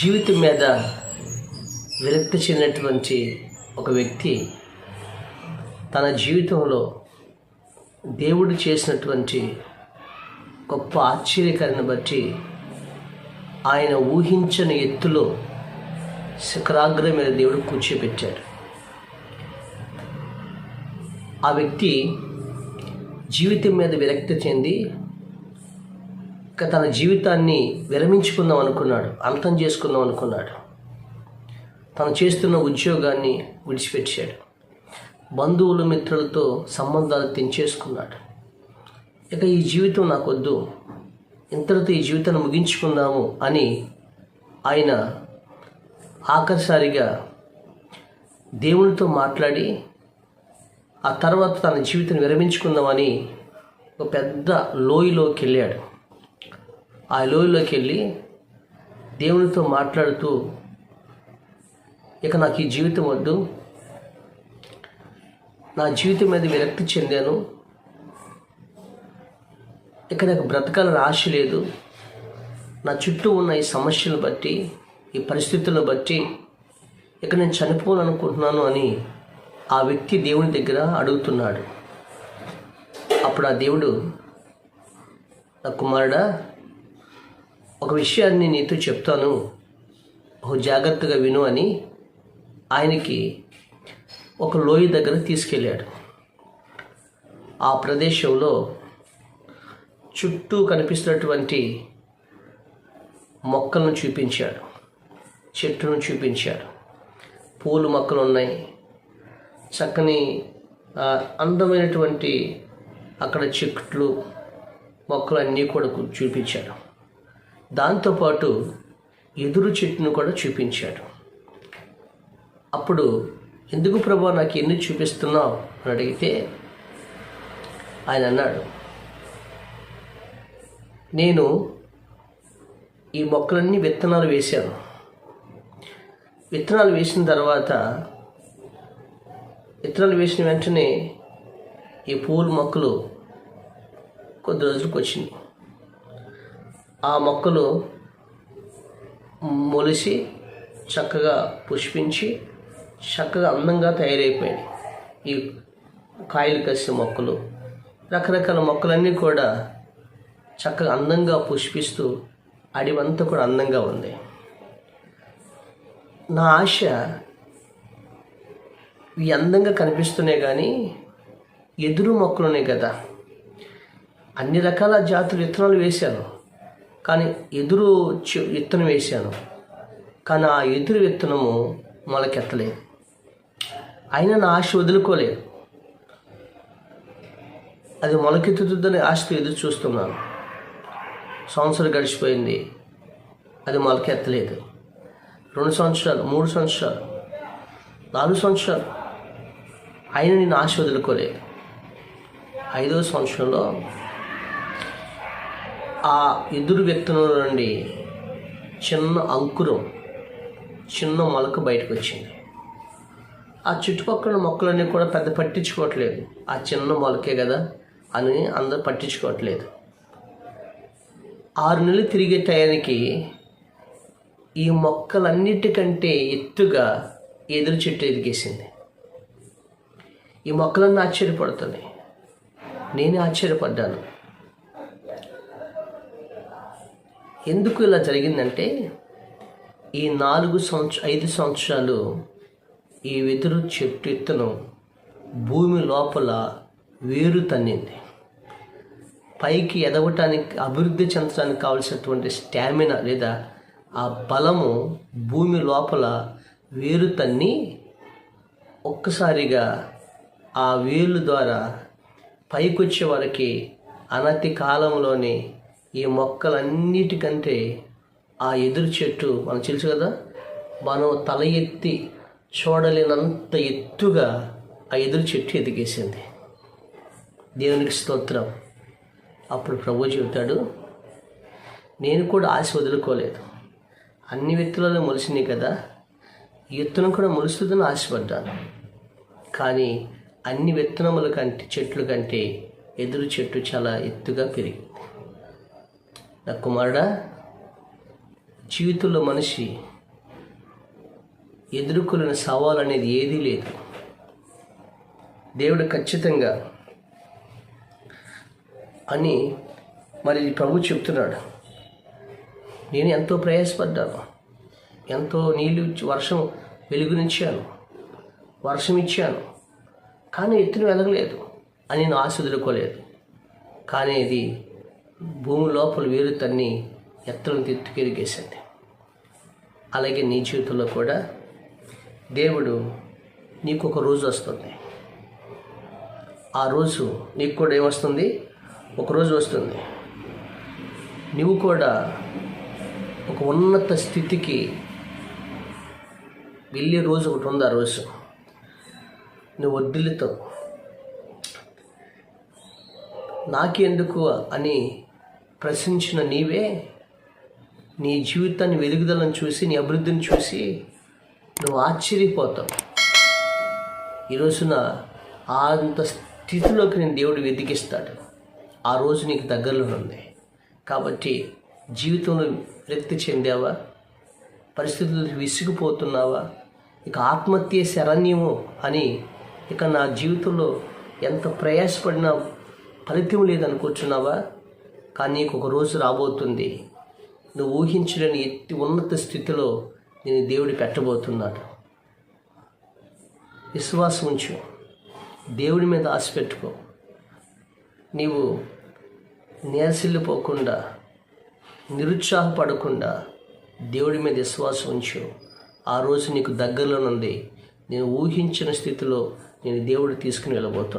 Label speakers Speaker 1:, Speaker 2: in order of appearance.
Speaker 1: జీవితం మీద విరక్తి చెందినటువంటి ఒక వ్యక్తి తన జీవితంలో దేవుడు చేసినటువంటి గొప్ప ఆశ్చర్యకరణ బట్టి ఆయన ఊహించని ఎత్తులో శిఖరాగ్రం మీద దేవుడు కూర్చోబెట్టాడు. ఆ వ్యక్తి జీవితం మీద విరక్తి చెంది తన జీవితాన్ని విరమించుకుందాం అనుకున్నాడు అంతం చేసుకుందాం అనుకున్నాడు. తను చేస్తున్న ఉద్యోగాన్ని విడిచిపెట్టాడు. బంధువులు మిత్రులతో సంబంధాలు తెంచేసుకున్నాడు. ఇక ఈ జీవితం నాకొద్దు. ఇంతటితో ఈ జీవితాన్ని ముగించుకుందాము అని ఆయన ఆఖరిసారిగా దేవునితో మాట్లాడి ఆ తర్వాత తన జీవితాన్ని విరమించుకుందామని ఒక పెద్ద లోయలోకి వెళ్ళాడు. ఆ లోయలోకి వెళ్ళి దేవునితో మాట్లాడుతూ ఇక నాకు ఈ జీవితం వద్దు. నా జీవితం మీద విరక్తి చెందాను. ఇక నాకు బ్రతకాలని ఆశ లేదు. నా చుట్టూ ఉన్న ఈ సమస్యలను బట్టి ఈ పరిస్థితులను బట్టి ఇక నేను చనిపోవాలనుకుంటున్నాను అని ఆ వ్యక్తి దేవుని దగ్గర అడుగుతున్నాడు. అప్పుడు ఆ దేవుడు నా కుమారుడా ఒక విషయాన్ని నీతో చెప్తాను. ఒక జాగ్రత్తగా విను అని ఆయనకి ఒక లోయ దగ్గర తీసుకెళ్ళాడు. ఆ ప్రదేశంలో చుట్టూ కనిపిస్తున్నటువంటి మొక్కలను చూపించాడు. చెట్టును చూపించాడు. పూలు మొక్కలు ఉన్నాయి. చక్కని అందమైనటువంటి అక్కడ చెట్లు మొక్కలు అన్నీ కూడా చూపించాడు. దాంతోపాటు ఎదురు చెట్టును కూడా చూపించాడు. అప్పుడు ఎందుకు ప్రభా నాకు ఎన్ని చూపిస్తున్నావు అని అడిగితే ఆయన అన్నాడు నేను ఈ మొక్కలన్నీ విత్తనాలు వేశాను. విత్తనాలు వేసిన తర్వాత విత్తనాలు వేసిన వెంటనే ఈ పూల మొక్కలు కొద్ది రోజులకు వచ్చింది. ఆ మొక్కలు మొలిసి చక్కగా పుష్పించి చక్కగా అందంగా తయారైపోయాయి ఈ కాయలు కసిన మొక్కలు రకరకాల మొక్కలన్నీ కూడా చక్కగా అందంగా పుష్పిస్తూ అడివంతా కూడా అందంగా ఉంది నా ఆశ ఇవి అందంగా కనిపిస్తున్నాయి కానీ ఎదురు మొక్కలున్నాయి కదా. అన్ని రకాల జాతులు విత్తనాలు వేశాను. కానీ ఎదురు విత్తనం వేశాను. కానీ ఆ ఎదురు విత్తనము మొలకెత్తలేదు. అయినా నా ఆశ వదులుకోలేదు. అది మొలకెత్తుతుందని ఆశతో ఎదురు చూస్తున్నాను. సంవత్సరం గడిచిపోయింది. అది మొలకెత్తలేదు. రెండు సంవత్సరాలు మూడు సంవత్సరాలు నాలుగు సంవత్సరాలు. అయినా నేను ఆశ వదులుకోలేదు. ఐదో సంవత్సరంలో ఆ ఎదురు విత్తనం నుండి చిన్న అంకురం చిన్న మొలక బయటకు వచ్చింది ఆ చుట్టుపక్కల మొక్కలన్నీ కూడా పెద్ద పట్టించుకోవట్లేదు. ఆ చిన్న మొలకే కదా అని అందరూ పట్టించుకోవట్లేదు. ఆరు నెలలు తిరిగే టయానికి ఈ మొక్కలన్నిటికంటే ఎత్తుగా ఎదురు చెట్టు ఎదిగేసింది. ఈ మొక్కలన్నీ ఆశ్చర్యపడుతున్నాయి. నేనే ఆశ్చర్యపడ్డాను. ఎందుకు ఇలా జరిగిందంటే ఈ నాలుగు సంవత్సర ఐదు సంవత్సరాలు ఈ వెదురు చెట్టు ఎత్తును భూమి లోపల వేరు తన్నింది. పైకి ఎదగటానికి అభివృద్ధి చెందడానికి కావలసినటువంటి స్టామినా లేదా ఆ బలము భూమి లోపల వేరు తన్ని ఒక్కసారిగా ఆ వేలు ద్వారా పైకొచ్చే వారికి అనతి కాలంలోనే ఈ మొక్కలన్నిటికంటే ఆ ఎదురు చెట్టు మనం తెలుసు కదా? మనం తల ఎత్తి చూడలేనంత ఎత్తుగా ఆ ఎదురు చెట్టు ఎదిగేసింది. దేవునికి స్తోత్రం. అప్పుడు ప్రభు చెబుతాడు నేను కూడా ఆశ వదులుకోలేదు. అన్ని వ్యక్తులలో మొలిసినాయి కదా? ఎత్తును కూడా మొలుస్తుందని ఆశపడ్డాను. కానీ అన్ని విత్తనముల కంటే చెట్లు కంటే ఎదురు చెట్టు చాలా ఎత్తుగా పెరిగింది. నా కుమారుడా జీవితంలో మనిషి ఎదుర్కొన్న సవాలు అనేది ఏదీ లేదు. దేవుడు ఖచ్చితంగా అని మరి ప్రభు చెప్తున్నాడు. నేను ఎంతో ప్రయాసపడ్డాను. ఎంతో నీళ్ళు వర్షం వెలుగునిచ్చాను. వర్షం ఇచ్చాను. కానీ ఎత్తున వెలగలేదు అని నేను ఆశ వదులుకోలేదు. కానీ ఇది భూమి లోపల వేరు తన్ని ఎత్తలను తిట్టుకెరిగేసింది అలాగే నీ జీవితంలో కూడా దేవుడు నీకు ఒక రోజు వస్తుంది. ఆ రోజు నీకు కూడా ఏమొస్తుంది? ఒక రోజు వస్తుంది. నువ్వు కూడా ఒక ఉన్నత స్థితికి వెళ్ళే రోజు ఒకటి ఉంది ఆ రోజు. నువ్వు వడ్డీలతో నాకెందుకు అని ప్రశ్నించిన నీవే నీ జీవితాన్ని వెలుగుదలను చూసి నీ అభివృద్ధిని చూసి నువ్వు ఆశ్చర్యపోతావు. ఈ రోజున అంత స్థితిలోకి నేను దేవుడు వెతికిస్తాడు. ఆ రోజు నీకు దగ్గరలో ఉంది. కాబట్టి జీవితంలో విరక్తి చెందావా? పరిస్థితులు విసిగిపోతున్నావా? ఇక ఆత్మహత్య శరణ్యము అని ఇక నా జీవితంలో ఎంత ప్రయాసపడినా ఫలితం లేదనుకుంటున్నావా కానీ నీకు ఒక రోజు రాబోతుంది. నువ్వు ఊహించలేని ఎత్తి ఉన్నత స్థితిలో నేను దేవుడు పెట్టబోతున్నాడు విశ్వాసం ఉంచు. దేవుడి మీద ఆశ పెట్టుకో. నీవు నేరసిల్లిపోకుండా నిరుత్సాహపడకుండా దేవుడి మీద విశ్వాసం ఉంచు. ఆ రోజు నీకు దగ్గరలోనుంది నేను ఊహించిన స్థితిలో నేను దేవుడు తీసుకుని వెళ్ళబోతున్నాను